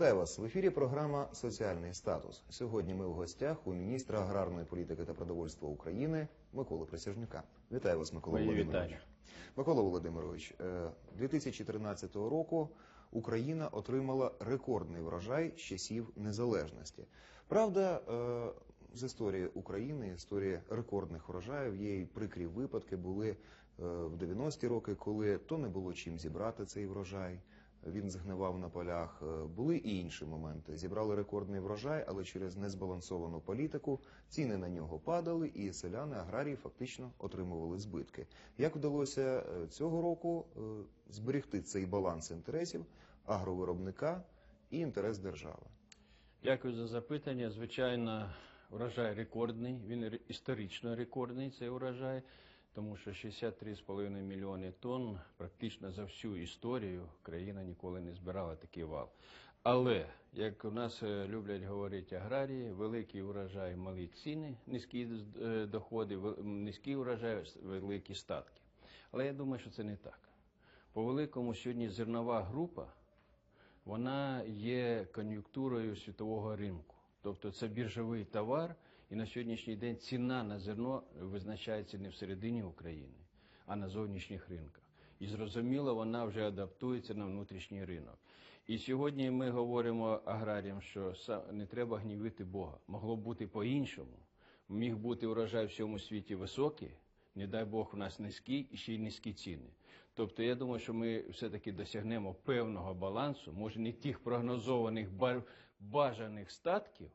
Вітаю вас в ефірі. Програма Соціальний статус. Сьогодні ми в гостях у міністра аграрної політики та продовольства України Миколи Присяжнюка. Вітаю вас, Микола Мої Володимирович. вітання. Микола Володимирович, е, 2013 року Україна отримала рекордний врожай з часів незалежності. Правда, е, з історії України, історії рекордних врожаїв, є і прикрі випадки були е, в 90-ті роки, коли то не було чим зібрати цей врожай. Він згнивав на полях. Е, Були і інші моменти. Зібрали рекордний врожай, але через незбалансовану політику ціни на нього падали, і селяни аграрії фактично отримували збитки. Як вдалося е, цього року е, зберегти цей баланс інтересів агровиробника і інтерес держави? Дякую за запитання. Звичайно, урожай рекордний, він історично рекордний цей урожай, тому що 63,5 мільйони тонн практично за всю історію країна ніколи не збирала такий вал. Але, як у нас е, люблять говорити аграрії, великий урожай, малі ціни, низькі е, доходи, низький урожай, великі статки. Але я думаю, що це не так. По великому сьогодні зернова група вона є кон'юнктурою світового ринку. Тобто це біржовий товар, і на сьогоднішній день ціна на зерно визначається не всередині України, а на зовнішніх ринках. І зрозуміло, вона вже адаптується на внутрішній ринок. І сьогодні ми говоримо аграріям, що не треба гнівити Бога. Могло б бути по-іншому. Міг бути урожай в всьому світі високий, не дай Бог, у нас низькі і ще й низькі ціни. Тобто я думаю, що ми все-таки досягнемо певного балансу, може не тих прогнозованих бажаних статків,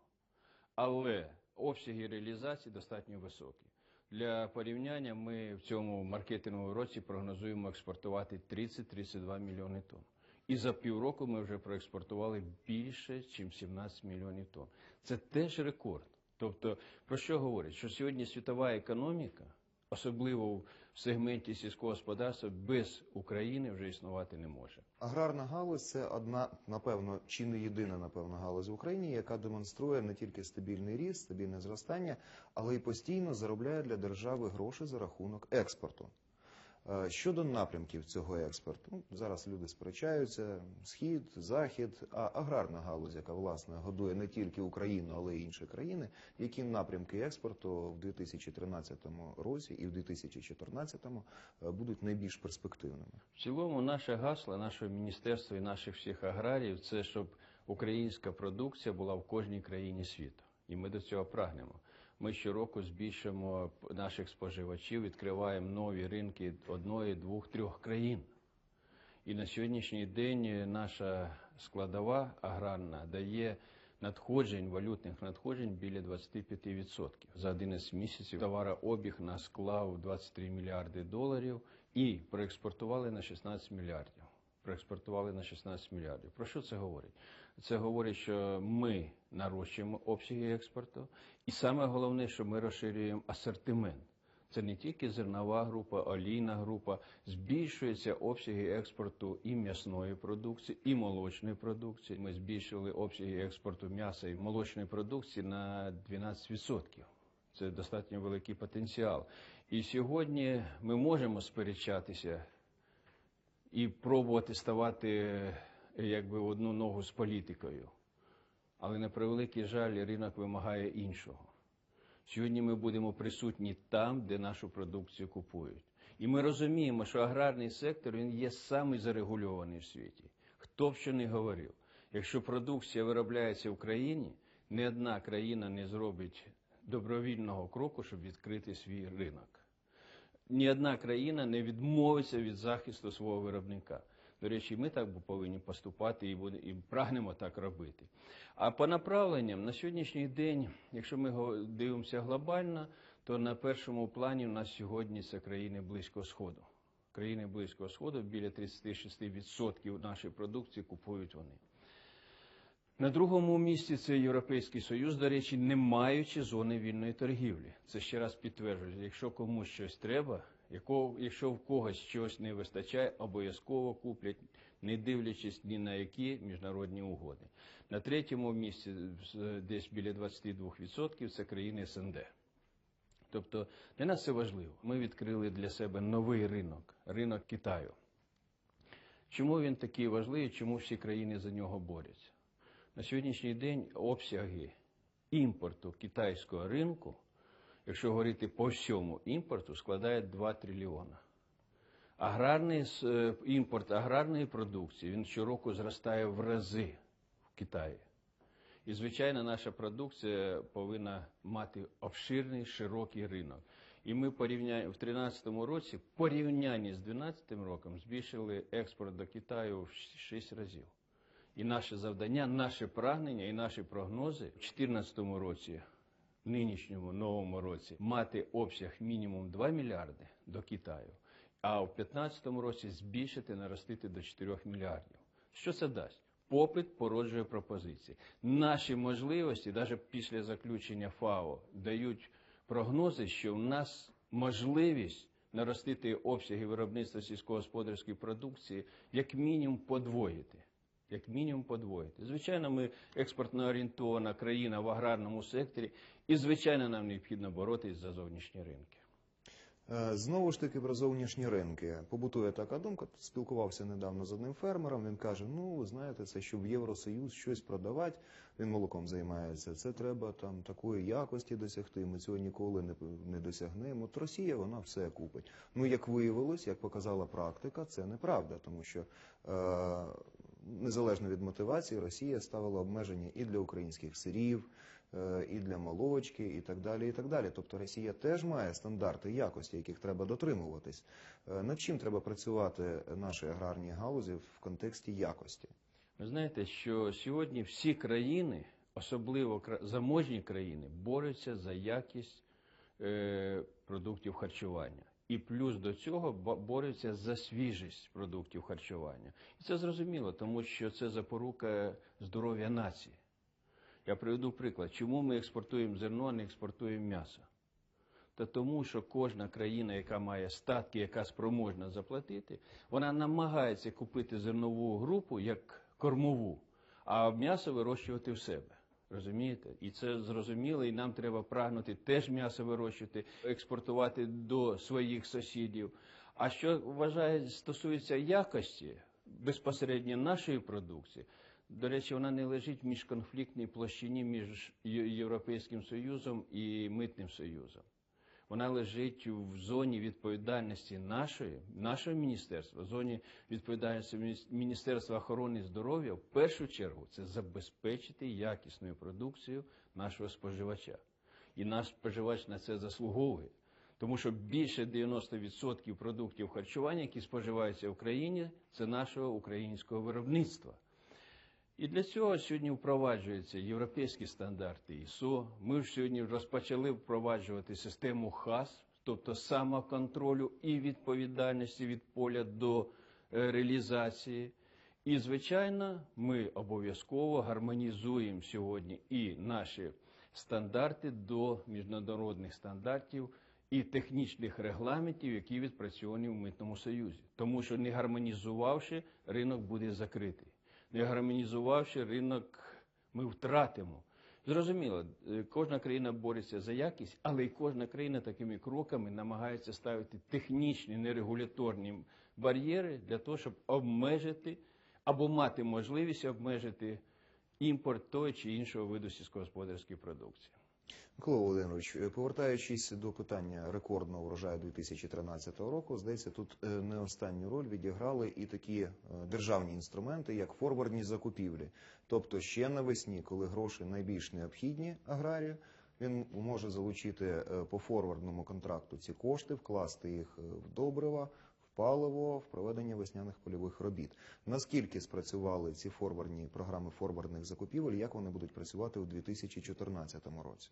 але обсяги реалізації достатньо високі. Для порівняння ми в цьому маркетинговому році прогнозуємо експортувати 30-32 мільйони тонн. І за півроку ми вже проекспортували більше, ніж 17 мільйонів тонн. Це теж рекорд. Тобто, про що говорять? Що сьогодні світова економіка, особливо в сегменті сільського господарства, без України вже існувати не може. Аграрна галузь це одна, напевно, чи не єдина, напевно, галузь в Україні, яка демонструє не тільки стабільний ріст, стабільне зростання, але й постійно заробляє для держави гроші за рахунок експорту. Е, Щодо напрямків цього експорту, ну, зараз люди сперечаються: схід, захід, а аграрна галузь, яка власне годує не тільки Україну, але й інші країни. Які напрямки експорту в 2013 році і в 2014 е, будуть найбільш перспективними? В цілому, наше гасло, нашого міністерства і наших всіх аграріїв це щоб українська продукція була в кожній країні світу. І ми до цього прагнемо. Ми щороку збільшуємо наших споживачів, відкриваємо нові ринки одної, двох, трьох країн. І на сьогоднішній день наша складова аграрна дає надходжень, валютних надходжень біля 25%. За 11 місяців товарообіг нас склав 23 мільярди доларів і проекспортували на 16 мільярдів. Проекспортували на 16 мільярдів. Про що це говорить? Це говорить, що ми нарощуємо обсяги експорту, і саме головне, що ми розширюємо асортимент. Це не тільки зернова група, олійна група, збільшуються обсяги експорту і м'ясної продукції, і молочної продукції. Ми збільшили обсяги експорту м'яса і молочної продукції на 12%. Це достатньо великий потенціал. І сьогодні ми можемо сперечатися і пробувати ставати якби в одну ногу з політикою. Але на превеликий жаль, ринок вимагає іншого. Сьогодні ми будемо присутні там, де нашу продукцію купують. І ми розуміємо, що аграрний сектор він є самий зарегульований в світі. Хто б що не говорив, якщо продукція виробляється в країні, ні одна країна не зробить добровільного кроку, щоб відкрити свій ринок. Ні одна країна не відмовиться від захисту свого виробника. До речі, ми так повинні поступати і, буде, і прагнемо так робити. А по направленням на сьогоднішній день, якщо ми дивимося глобально, то на першому плані у нас сьогодні це країни Близького Сходу. Країни Близького Сходу біля 36% нашої продукції купують вони. На другому місці це Європейський Союз, до речі, не маючи зони вільної торгівлі. Це ще раз підтверджує, якщо комусь щось треба, якщо в когось щось не вистачає, обов'язково куплять, не дивлячись ні на які міжнародні угоди. На третьому місці, десь біля 22%, це країни СНД. Тобто для нас це важливо. Ми відкрили для себе новий ринок, ринок Китаю. Чому він такий важливий, чому всі країни за нього борються? На сьогоднішній день обсяги імпорту китайського ринку, якщо говорити по всьому імпорту, складає 2 трильйона. Аграрний е, імпорт аграрної продукції він щороку зростає в рази в Китаї. І, звичайно, наша продукція повинна мати обширний, широкий ринок. І ми порівняємо в 2013 році, порівнянні з 2012 роком, збільшили експорт до Китаю в 6 разів. І наше завдання, наше прагнення і наші прогнози в 2014 році, в нинішньому новому році, мати обсяг мінімум 2 мільярди до Китаю, а в 2015 році збільшити, наростити до 4 мільярдів. Що це дасть? Попит породжує пропозиції. Наші можливості, навіть після заключення ФАО, дають прогнози, що в нас можливість наростити обсяги виробництва сільськогосподарської продукції як мінімум подвоїти. Як мінімум подвоїти. Звичайно, ми експортно орієнтована країна в аграрному секторі, і звичайно, нам необхідно боротись за зовнішні ринки. Е, Знову ж таки про зовнішні ринки. Побутує така думка. Спілкувався недавно з одним фермером. Він каже: Ну, ви знаєте, це щоб Євросоюз щось продавати. Він молоком займається. Це треба там такої якості досягти. Ми цього ніколи не, не досягнемо. От Росія вона все купить. Ну як виявилось, як показала практика, це неправда, тому що е, незалежно від мотивації, Росія ставила обмеження і для українських сирів, е, і для молочки, і так далі. І так далі. Тобто Росія теж має стандарти якості, яких треба дотримуватись. Е, Над чим треба працювати нашій аграрній галузі в контексті якості? Ви знаєте, що сьогодні всі країни, особливо заможні країни, борються за якість е, продуктів харчування. І плюс до цього борються за свіжість продуктів харчування. І це зрозуміло, тому що це запорука здоров'я нації. Я приведу приклад, чому ми експортуємо зерно, а не експортуємо м'ясо. Та тому, що кожна країна, яка має статки, яка спроможна заплатити, вона намагається купити зернову групу як кормову, а м'ясо вирощувати в себе. Розумієте? І це зрозуміло, і нам треба прагнути теж м'ясо вирощувати, експортувати до своїх сусідів. А що вважає, стосується якості безпосередньо нашої продукції, до речі, вона не лежить в міжконфліктній площині між Європейським Союзом і Митним Союзом. Вона лежить в зоні відповідальності нашої, нашого міністерства, в зоні відповідальності Міністерства охорони здоров'я. В першу чергу це забезпечити якісною продукцією нашого споживача. І наш споживач на це заслуговує. Тому що більше 90% продуктів харчування, які споживаються в країні, це нашого українського виробництва. І для цього сьогодні впроваджуються європейські стандарти ІСО. Ми ж сьогодні розпочали впроваджувати систему ХАС, тобто самоконтролю і відповідальності від поля до е, реалізації. І, звичайно, ми обов'язково гармонізуємо сьогодні і наші стандарти до міжнародних стандартів і технічних регламентів, які відпрацьовані в Митному Союзі. Тому що не гармонізувавши, ринок буде закритий. Не гармонізувавши ринок, ми втратимо. Зрозуміло, е, кожна країна бореться за якість, але й кожна країна такими кроками намагається ставити технічні нерегуляторні бар'єри для того, щоб обмежити або мати можливість обмежити імпорт того чи іншого виду сільськогосподарської продукції. Микола Володимирович, е, повертаючись до питання рекордного врожаю 2013 року, здається, тут е, не останню роль відіграли і такі е, державні інструменти, як форвардні закупівлі. Тобто ще навесні, коли гроші найбільш необхідні аграрію, він може залучити по форвардному контракту ці кошти, вкласти їх в добрива, паливо, в проведення весняних польових робіт. Наскільки спрацювали ці форвардні програми форвардних закупівель, як вони будуть працювати у 2014 році?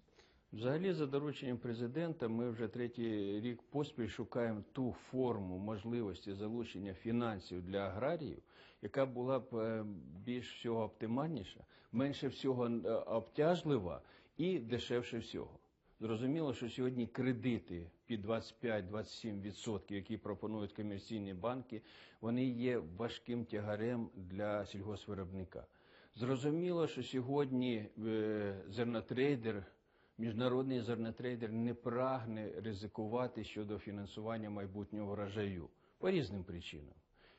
Взагалі, за дорученням президента, ми вже третій рік поспіль шукаємо ту форму можливості залучення фінансів для аграріїв, яка була б е, більш всього оптимальніша, менше всього е, обтяжлива і дешевше всього. Зрозуміло, що сьогодні кредити під 25-27%, які пропонують комерційні банки, вони є важким тягарем для сільгоспвиробника. Зрозуміло, що сьогодні е, зернотрейдер Міжнародний зернотрейдер не прагне ризикувати щодо фінансування майбутнього врожаю по різним причинам.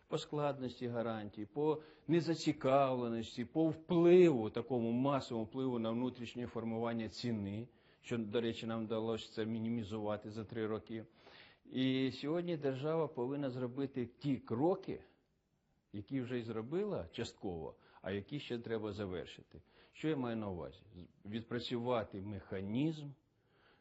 по складності гарантій, по незацікавленості, по впливу, такому масовому впливу на внутрішнє формування ціни, що, до речі, нам вдалося це мінімізувати за три роки. І сьогодні держава повинна зробити ті кроки, які вже й зробила частково, а які ще треба завершити. Що я маю на увазі? Відпрацювати механізм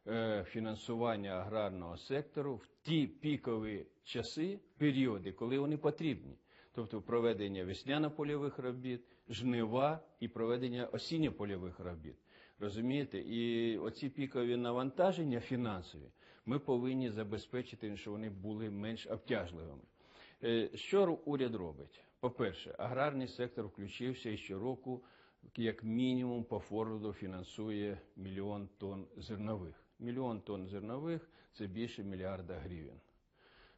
е, фінансування аграрного сектору в ті пікові часи, періоди, коли вони потрібні. Тобто проведення весняно-польових робіт, жнива і проведення осінньо-польових робіт. Розумієте? І оці пікові навантаження фінансові ми повинні забезпечити, щоб вони були менш обтяжливими. Е, Що уряд робить? По-перше, аграрний сектор включився і щороку, як мінімум, по Форварду фінансує мільйон тонн зернових. Мільйон тонн зернових це більше мільярда гривень.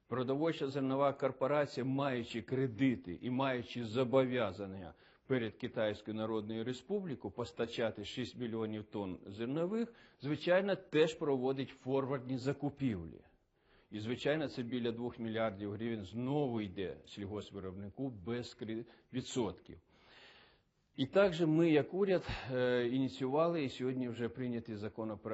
Продовольча зернова корпорація, маючи кредити і маючи зобов'язання перед Китайською Народною Республікою постачати 6 мільйонів тонн зернових, звичайно, теж проводить форвардні закупівлі. І, звичайно, це біля 2 мільярдів гривень знову йде сільгоспвиробнику без відсотків. І також ми, як уряд, е, ініціювали і сьогодні вже прийняті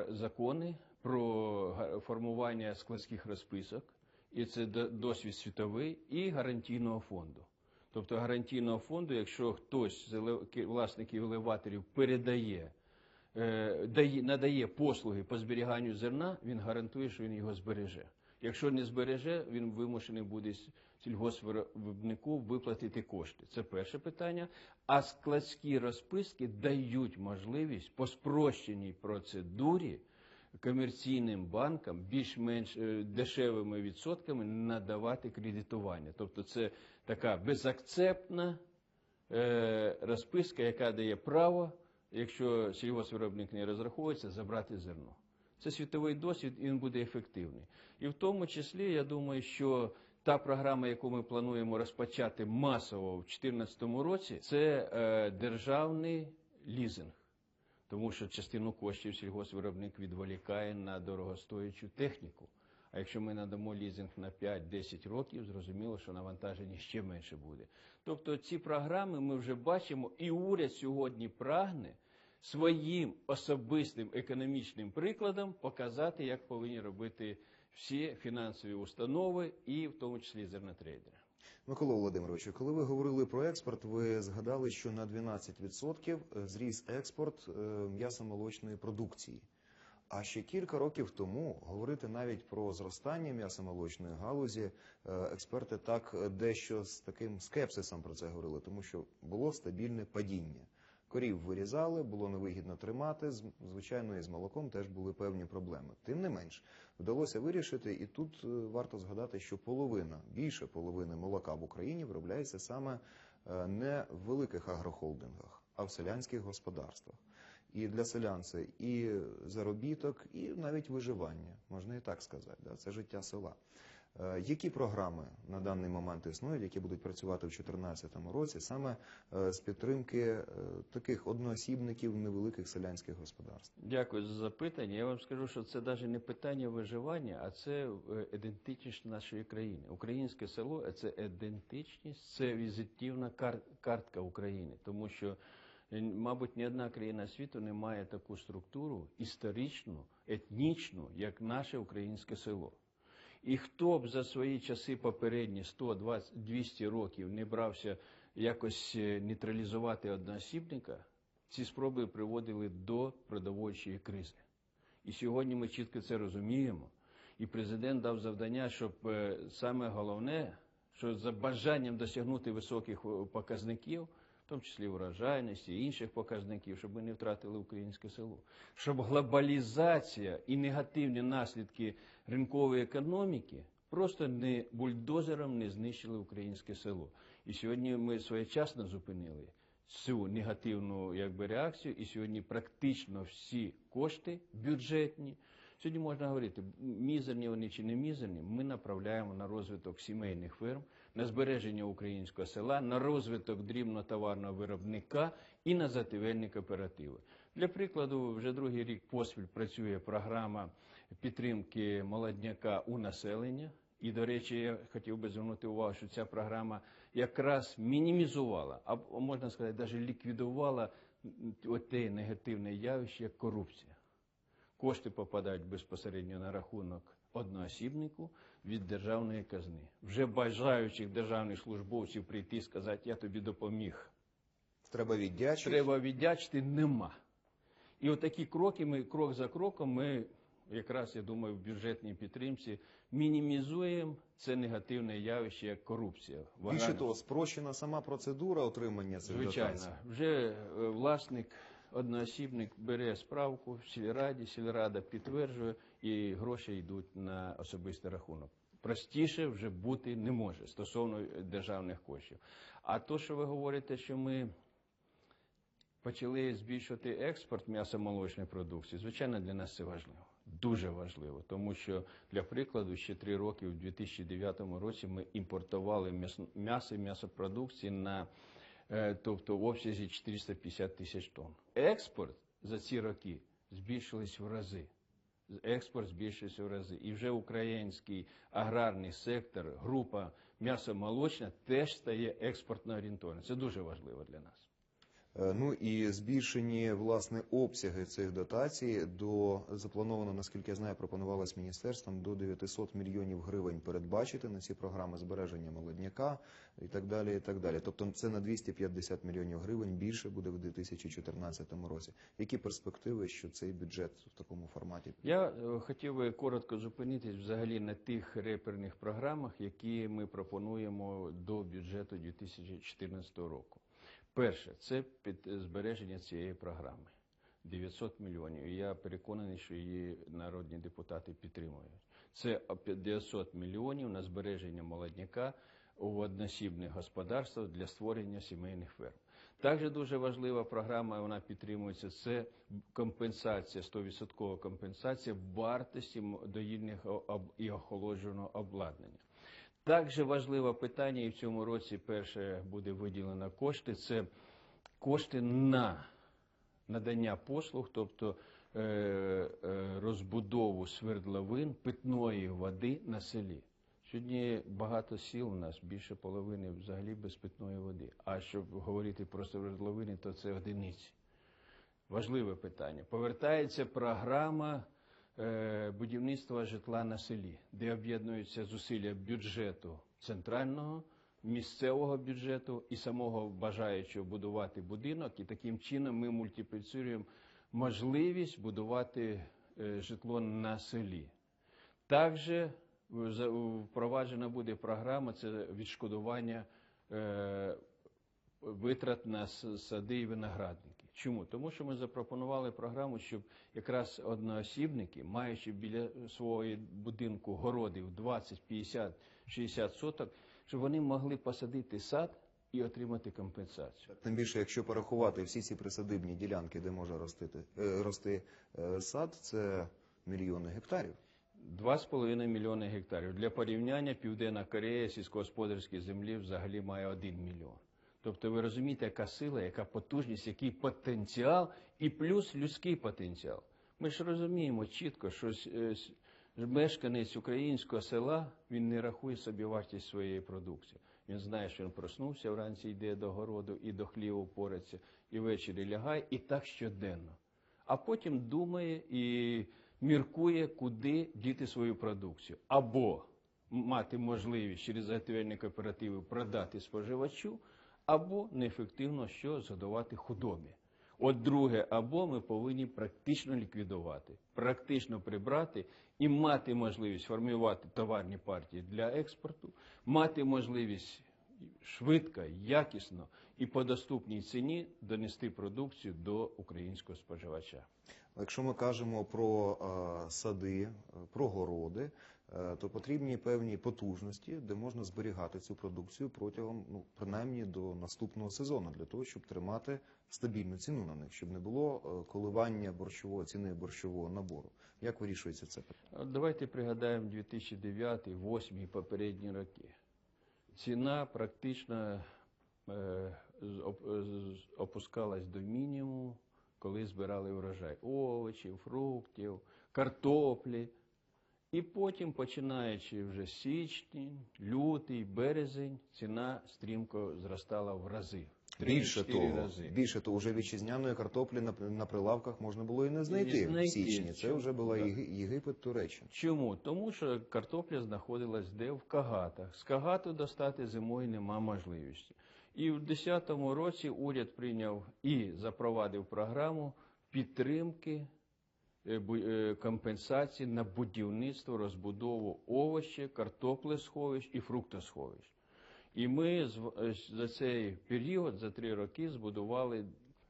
закони про формування складських розписок, і це досвід світовий, і гарантійного фонду. Тобто гарантійного фонду, якщо хтось з власників елеваторів передає, е, дає, надає послуги по зберіганню зерна, він гарантує, що він його збереже. Якщо не збереже, він вимушений буде сільгоспвиробнику виплатити кошти. Це перше питання. А складські розписки дають можливість по спрощеній процедурі комерційним банкам більш-менш е, дешевими відсотками надавати кредитування. Тобто це така безакцептна е, розписка, яка дає право, якщо сільгоспвиробник не розраховується, забрати зерно. Це світовий досвід, і він буде ефективний. І в тому числі, я думаю, що та програма, яку ми плануємо розпочати масово в 2014 році, це е, державний лізинг. Тому що частину коштів сільгоспвиробник відволікає на дорогостоячу техніку. А якщо ми надамо лізинг на 5-10 років, зрозуміло, що навантаження ще менше буде. Тобто ці програми ми вже бачимо, і уряд сьогодні прагне своїм особистим економічним прикладом показати, як повинні робити всі фінансові установи, і в тому числі зернотрейдери. Микола Володимировичу, коли ви говорили про експорт, ви згадали, що на 12% зріс експорт е, м'ясомолочної продукції. А ще кілька років тому говорити навіть про зростання м'ясомолочної галузі, е, експерти так е, дещо з таким скепсисом про це говорили, тому що було стабільне падіння. Корів вирізали, було невигідно тримати. Звичайно, і з молоком теж були певні проблеми. Тим не менш, вдалося вирішити, і тут е, варто згадати, що половина, більше половини молока в Україні виробляється саме е, не в великих агрохолдингах, а в селянських господарствах. І для селян це і заробіток, і навіть виживання, можна і так сказати. Це життя села. Е, Які програми на даний момент існують, які будуть працювати в 2014 році, саме е, з підтримки е, таких одноосібників невеликих селянських господарств? Дякую за запитання. Я вам скажу, що це навіть не питання виживання, а це ідентичність нашої країни. Українське село це ідентичність, це візитівна кар- картка України, тому що. Мабуть, ні одна країна світу не має таку структуру історичну, етнічну, як наше українське село. І хто б за свої часи попередні 100-200 років не брався якось е, нейтралізувати одноосібника, ці спроби приводили до продовольчої кризи. І сьогодні ми чітко це розуміємо. І президент дав завдання, щоб е, саме головне, що за бажанням досягнути високих е, показників, тому числі врожайності інших показників, щоб ми не втратили українське село, щоб глобалізація і негативні наслідки ринкової економіки просто не бульдозером не знищили українське село. І сьогодні ми своєчасно зупинили цю негативну якби, реакцію, і сьогодні практично всі кошти бюджетні. Сьогодні можна говорити, мізерні вони чи не мізерні, ми направляємо на розвиток сімейних ферм, на збереження українського села, на розвиток дрібнотоварного виробника і на зативельні кооперативи. Для прикладу, вже другий рік поспіль працює програма підтримки молодняка у населення. І, до речі, я хотів би звернути увагу, що ця програма якраз мінімізувала, або можна сказати, навіть ліквідувала м, оте негативне явище, як корупція. Кошти попадають безпосередньо на рахунок одноосібнику від державної казни. Вже бажаючих державних службовців прийти і сказати, я тобі допоміг. Треба віддячити. Треба віддячити нема. І отакі кроки ми крок за кроком ми якраз я думаю в бюджетній підтримці мінімізуємо це негативне явище як корупція. В Більше того, спрощена сама процедура отримання цих Звичайно, дотацій. вже е, власник, одноосібник бере справку в сільраді, сільрада підтверджує, і гроші йдуть на особистий рахунок. Простіше вже бути не може стосовно державних коштів. А то, що ви говорите, що ми почали збільшувати експорт м'ясомолочної продукції, звичайно, для нас це важливо. Дуже важливо, тому що для прикладу ще три роки, у 2009 році, ми імпортували м'ясо і м'ясопродукції на е, тобто в обсязі 450 тисяч тонн. Експорт за ці роки збільшились в рази. Експорт збільшився в рази. І вже український аграрний сектор, група м'ясомолочна теж стає експортно орієнтована. Це дуже важливо для нас. Е, Ну і збільшені власне обсяги цих дотацій до заплановано, наскільки я знаю, пропонувалось міністерством до 900 мільйонів гривень передбачити на ці програми збереження молодняка і так далі. І так далі. Тобто це на 250 мільйонів гривень більше буде в 2014 році. Які перспективи, що цей бюджет в такому форматі? Я е, хотів би коротко зупинитись взагалі на тих реперних програмах, які ми пропонуємо до бюджету 2014 року. Перше, це під збереження цієї програми 900 мільйонів. Я переконаний, що її народні депутати підтримують. Це 900 мільйонів на збереження молодняка у односібних господарствах для створення сімейних ферм. Також дуже важлива програма, вона підтримується. Це компенсація, 100% компенсація вартості доїльних і охолодженого обладнання. Також важливе питання, і в цьому році перше буде виділено кошти. Це кошти на надання послуг, тобто е, е, розбудову свердловин питної води на селі. Сьогодні багато сіл у нас більше половини взагалі без питної води. А щоб говорити про свердловини, то це одиниці. Важливе питання. Повертається програма будівництва житла на селі, де об'єднуються зусилля бюджету центрального, місцевого бюджету і самого бажаючого будувати будинок. І таким чином ми мультипліцюємо можливість будувати е, житло на селі. Також е, впроваджена буде програма це відшкодування е, витрат на сади і виноградники. Чому? Тому що ми запропонували програму, щоб якраз одноосібники, маючи біля свого будинку городів 20, 50, 60 соток, щоб вони могли посадити сад і отримати компенсацію. Тим більше, якщо порахувати всі ці присадибні ділянки, де може ростити, е, рости е, сад, це мільйони гектарів. 2,5 мільйони гектарів. Для порівняння Південна Корея сільськогосподарської землі взагалі має 1 мільйон. Тобто ви розумієте, яка сила, яка потужність, який потенціал і плюс людський потенціал. Ми ж розуміємо чітко, що е, мешканець українського села він не рахує собі вартість своєї продукції. Він знає, що він проснувся вранці, йде до городу і до хліву пораться, і ввечері лягає, і так щоденно. А потім думає і міркує, куди діти свою продукцію. Або мати можливість через заготівельні кооперативи продати споживачу, або неефективно що задавати худобі. От друге, або ми повинні практично ліквідувати, практично прибрати і мати можливість формувати товарні партії для експорту, мати можливість швидко, якісно і по доступній ціні донести продукцію до українського споживача. Якщо ми кажемо про е, сади, е, про городи, то потрібні певні потужності, де можна зберігати цю продукцію протягом, ну принаймні до наступного сезону, для того, щоб тримати стабільну ціну на них, щоб не було е, коливання борщового ціни борщового набору. Як вирішується це питання? Давайте пригадаємо 2009, 2008 і попередні роки. Ціна практично е, опускалась до мінімуму, коли збирали врожай овочів, фруктів, картоплі. І потім, починаючи вже січень, лютий, березень, ціна стрімко зростала в рази. Більше того, рази. більше того, вже вітчизняної картоплі на, на прилавках можна було і не знайти, І знайти. в січні. Це Чому? вже була Да. Єгипет, Туреччина. Чому? Тому що картопля знаходилась де в кагатах. З кагату достати зимою нема можливості. І в 2010 році уряд прийняв і запровадив програму підтримки компенсації на будівництво, розбудову овочів, картоплесховищ і фруктосховищ. І ми е, за цей період, за три роки, збудували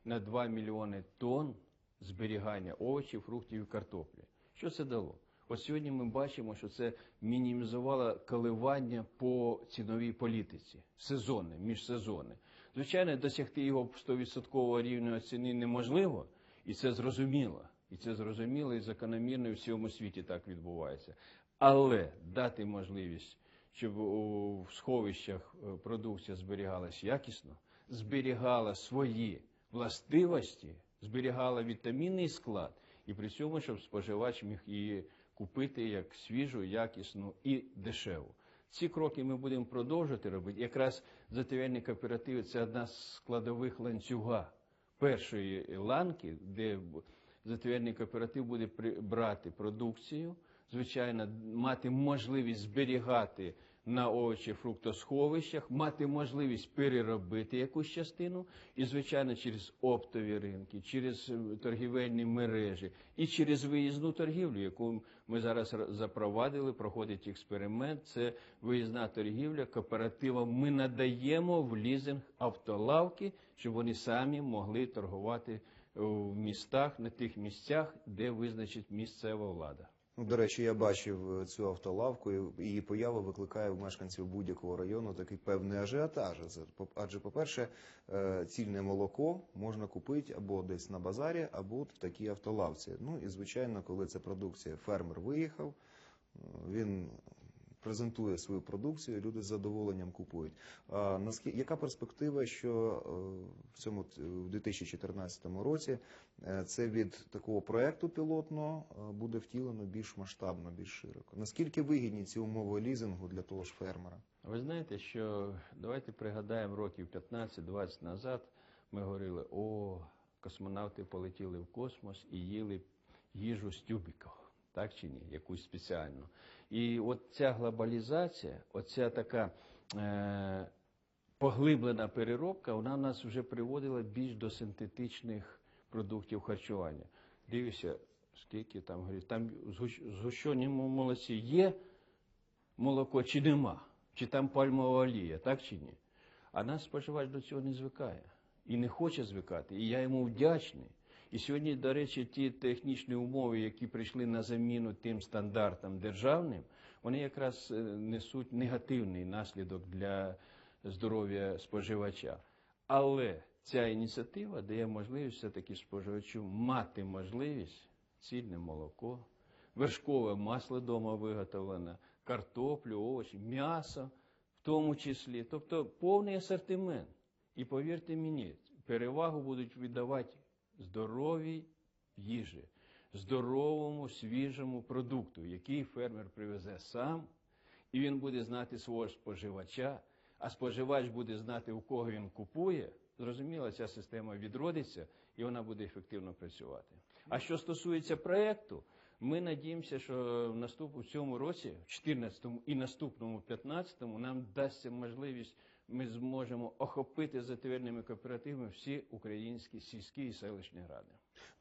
на 2 мільйони тонн зберігання овочів, фруктів і картоплі. Що це дало? От сьогодні ми бачимо, що це мінімізувало коливання по ціновій політиці, сезонне, міжсезонне. Звичайно, досягти його 100% рівня ціни неможливо, і це зрозуміло. І це зрозуміло і закономірно і в всьому світі так відбувається. Але дати можливість, щоб у сховищах е, продукція зберігалась якісно, зберігала свої властивості, зберігала вітамінний склад, і при цьому, щоб споживач міг її купити як свіжу, якісну і дешеву. Ці кроки ми будемо продовжувати робити. Якраз затверджені кооперативи це одна з складових ланцюга першої ланки, де затверджений кооператив буде брати продукцію, звичайно, мати можливість зберігати на овочі фруктосховищах, мати можливість переробити якусь частину, і, звичайно, через оптові ринки, через е, торгівельні мережі і через виїзну торгівлю, яку ми зараз запровадили, проходить експеримент. Це виїзна торгівля кооперативам. Ми надаємо в лізинг автолавки, щоб вони самі могли торгувати в містах, на тих місцях, де визначить місцева влада. Ну, до речі, я бачив е, цю автолавку, і її поява викликає в мешканців будь-якого району такий певний ажіотаж. Адже, по-перше, е, цільне молоко можна купити або десь на базарі, або в такій автолавці. Ну і звичайно, коли це продукція, фермер виїхав, е, він презентує свою продукцію, люди з задоволенням купують. А наскільки яка перспектива, що е, в цьому т- в 2014 році е, це від такого проекту пілотного е, буде втілено більш масштабно, більш широко? Наскільки вигідні ці умови лізингу для того ж фермера? Ви знаєте, що давайте пригадаємо років 15-20 назад. Ми говорили, о, космонавти полетіли в космос і їли їжу з тюбиків, так чи ні, якусь спеціальну. І от ця глобалізація, оця така е, поглиблена переробка, вона нас вже приводила більш до синтетичних продуктів харчування. Дивіться, скільки там говорить, там в згущ- згущеному молоці є молоко чи нема, чи там пальмова олія, так чи ні? А наш споживач до цього не звикає і не хоче звикати. І я йому вдячний. І сьогодні, до речі, ті технічні умови, які прийшли на заміну тим стандартам державним, вони якраз е, несуть негативний наслідок для здоров'я споживача. Але ця ініціатива дає можливість все-таки споживачу мати можливість цільне молоко, вершкове масло вдома виготовлене, картоплю, овочі, м'ясо в тому числі. Тобто повний асортимент. І повірте мені, перевагу будуть віддавати здоровій їжі, здоровому, свіжому продукту, який фермер привезе сам, і він буде знати свого споживача, а споживач буде знати, у кого він купує. Зрозуміло, ця система відродиться і вона буде ефективно працювати. А що стосується проєкту, ми надіємося, що в наступ в цьому році, в 2014 і наступному 2015, нам дасться можливість, ми зможемо охопити затвердними кооперативами всі українські сільські і селищні ради.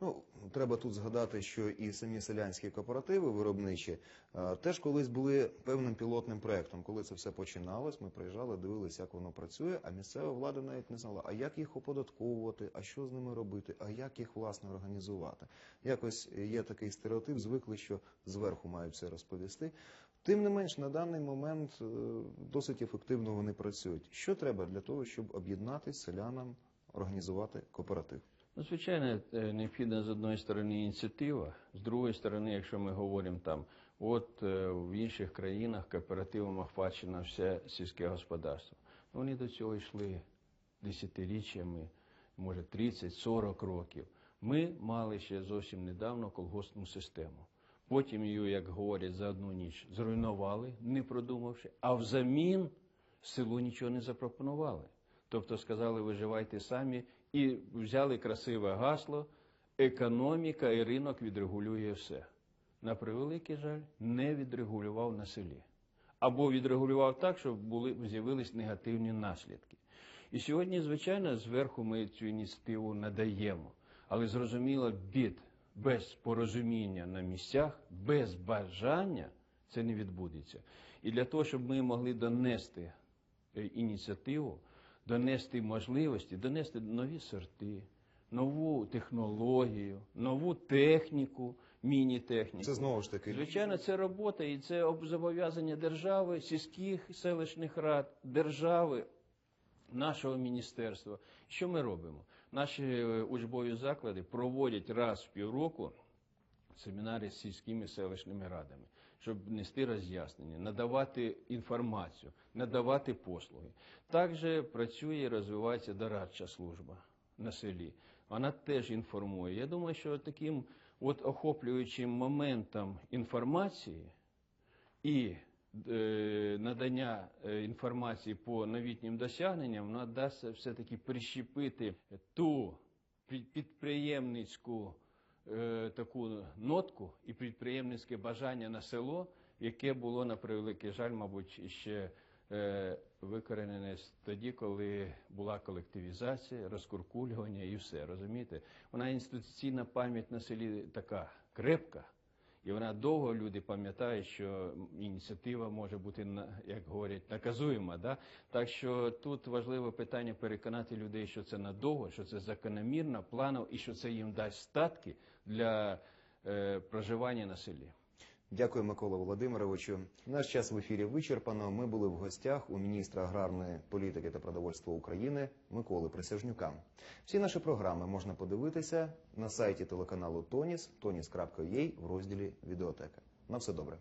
Ну, треба тут згадати, що і самі селянські кооперативи виробничі е, теж колись були певним пілотним проектом. Коли це все починалось, ми приїжджали, дивилися, як воно працює, а місцева влада навіть не знала, а як їх оподатковувати, а що з ними робити, а як їх власне організувати. Якось є такий стереотип, звикли, що зверху мають все розповісти. Тим не менш, на даний момент е, досить ефективно вони працюють. Що треба для того, щоб об'єднатися селянам, організувати кооператив? Ну, звичайно, е, необхідна з одної сторони ініціатива, з другої сторони, якщо ми говоримо там, от е, в інших країнах кооперативом охвачено все сільське господарство. Ну, Вони до цього йшли десятиріччями, може 30-40 років. Ми мали ще зовсім недавно колгоспну систему. Потім її, як говорять, за одну ніч зруйнували, не продумавши, а взамін селу нічого не запропонували. Тобто сказали, виживайте самі, і взяли красиве гасло, економіка і ринок відрегулює все. На превеликий жаль, не відрегулював на селі. Або відрегулював так, щоб були, з'явились негативні наслідки. І сьогодні, звичайно, зверху ми цю ініціативу надаємо. Але зрозуміло, бід без порозуміння на місцях, без бажання це не відбудеться. І для того, щоб ми могли донести е, ініціативу, донести можливості, донести нові сорти, нову технологію, нову техніку, міні-техніку. Це знову ж таки Звичайно, це робота і це об- зобов'язання держави, сільських селищних рад, держави, нашого міністерства. Що ми робимо? Наші е, учбові заклади проводять раз в півроку семінари з сільськими селищними радами, щоб нести роз'яснення, надавати інформацію, надавати послуги. Також працює і розвивається дорадча служба на селі. Вона теж інформує. Я думаю, що таким от охоплюючим моментом інформації і надання е, інформації по новітнім досягненням, вона дасть все-таки прищепити ту під- підприємницьку е, таку нотку і підприємницьке бажання на село, яке було на превеликий жаль, мабуть, ще е, викоренене тоді, коли була колективізація, розкуркулювання і все. Розумієте? Вона інституційна пам'ять на селі така крепка. І вона довго люди пам'ятають, що ініціатива може бути як говорять наказуєма. Да? Так що тут важливе питання переконати людей, що це надовго, що це закономірно, планово і що це їм дасть статки для е, проживання на селі. Дякую, Микола Володимировичу. Наш час в ефірі вичерпано. Ми були в гостях у міністра аграрної політики та продовольства України Миколи Присяжнюка. Всі наші програми можна подивитися на сайті телеканалу Тоніс, tonis.ua в розділі Відеотека. На все добре.